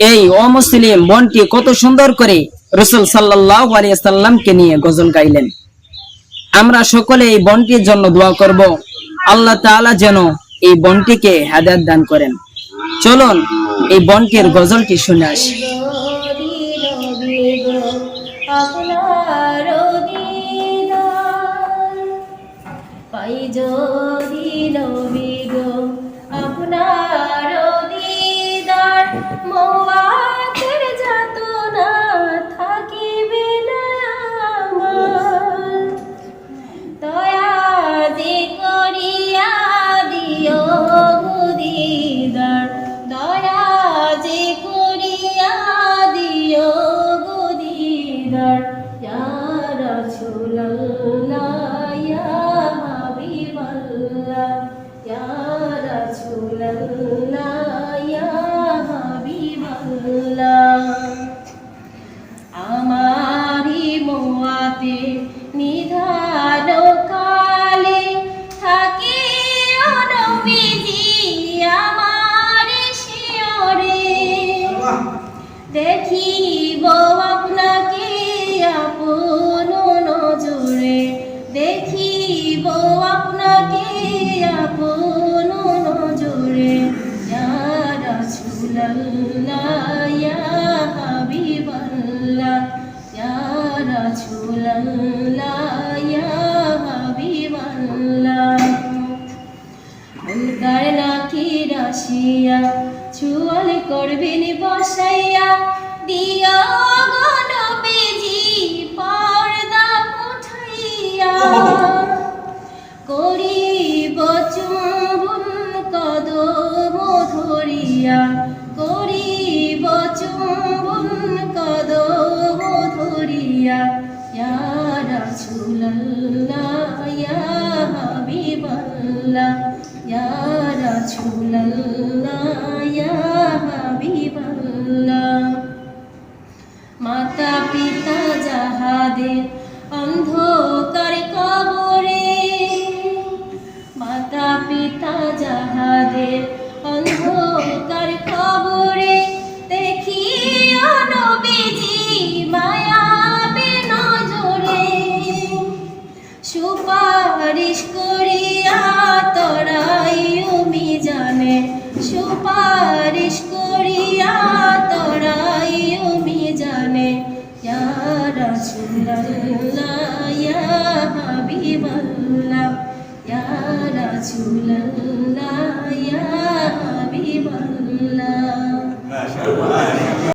এই অমুসলিম বোনটি কত সুন্দর করে রসুল সাল্লাহ আলিয়াল্লামকে নিয়ে গজল গাইলেন। আমরা সকলে এই বনটির জন্য দোয়া করব, আল্লাহ তাআলা যেন এই বনটিকে হেদায়ত দান করেন। চলুন এই বনকের গজলটি শুনে আসি। পাই পাই দেখিব আপনাকে আপন নজরে। দেখিব আপনাকে আপন নজরে। হাবিবাল্লাহ। হাবিবাল্লাহ। উনকার নাকি রাশিয়া, চুয়াল করবেন বসাইয়া। দিয়া গণ বেজি পর্দা উঠাইয়া করিব চুম্বন কদম ধরিয়া, করিব চুম্বন কদম ধরিয়া ইয়া রাসূলুল্লাহ ইয়া হাবিবাল্লাহ ইয়া রাসূলুল্লাহ ইয়া যাহাদের অন্ধকার কবরে। মাতা, পিতা যাহাদের অন্ধকার কবরে দেখি নবীজি মায়া নজরে সুপারিশ করিয়া তরাই উমি জানে সুপারিশ করিয়া উমি জানে ইয়া রাসূলুল্লাহ ইয়া হাবিবাল্লাহ ইয়া রাসূলুল্লাহ ইয়া হাবিবাল্লাহ